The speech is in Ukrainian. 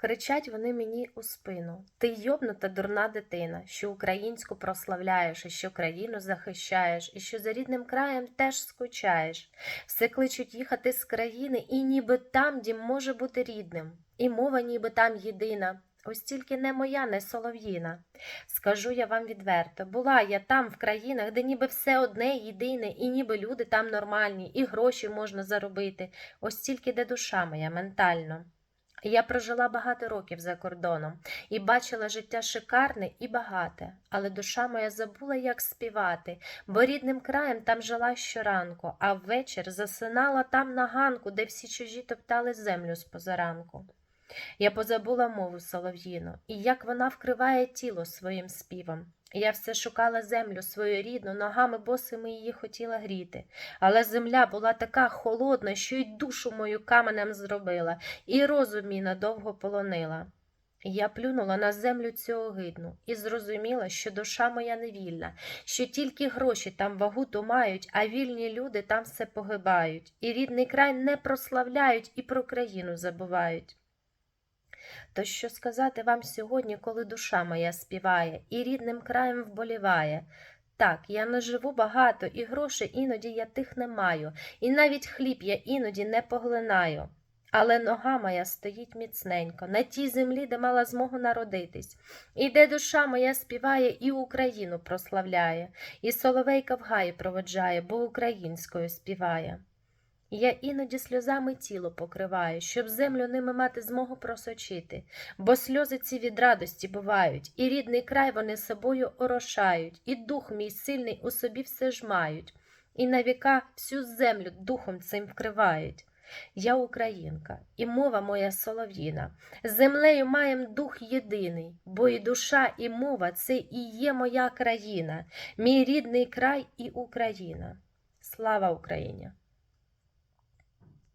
Кричать вони мені у спину. Ти йобнута дурна дитина, що українську прославляєш, і що країну захищаєш, і що за рідним краєм теж скучаєш. Все кличуть їхати з країни, і ніби там дім може бути рідним, і мова ніби там єдина. Ось тільки не моя, не солов'їна. Скажу я вам відверто, була я там в країнах, де ніби все одне єдине, і ніби люди там нормальні, і гроші можна заробити, ось тільки де душа моя ментально. Я прожила багато років за кордоном і бачила життя шикарне і багате, але душа моя забула, як співати, бо рідним краєм там жила щоранку, а ввечір засинала там на ганку, де всі чужі топтали землю з позаранку. Я позабула мову солов'їну, і як вона вкриває тіло своїм співом. Я все шукала землю свою рідну, ногами босими її хотіла гріти, але земля була така холодна, що й душу мою каменем зробила, і розум надовго полонила. Я плюнула на землю цю огидну і зрозуміла, що душа моя невільна, що тільки гроші там вагу то мають, а вільні люди там все погибають, і рідний край не прославляють і про країну забувають. То що сказати вам сьогодні, коли душа моя співає і рідним краєм вболіває? Так, я не живу багато, і грошей іноді я тих не маю, і навіть хліб я іноді не поглинаю. Але нога моя стоїть міцненько на тій землі, де мала змогу народитись, і де душа моя співає і Україну прославляє, і соловейка в гаї проводжає, бо українською співає. Я іноді сльозами тіло покриваю, щоб землю ними мати змогу просочити, бо сльози ці від радості бувають, і рідний край вони собою орошають, і дух мій сильний у собі все ж мають, і на віка всю землю духом цим вкривають. Я українка, і мова моя солов'їна. Землею маєм дух єдиний, бо і душа, і мова це і є моя країна, мій рідний край і Україна. Слава Україні!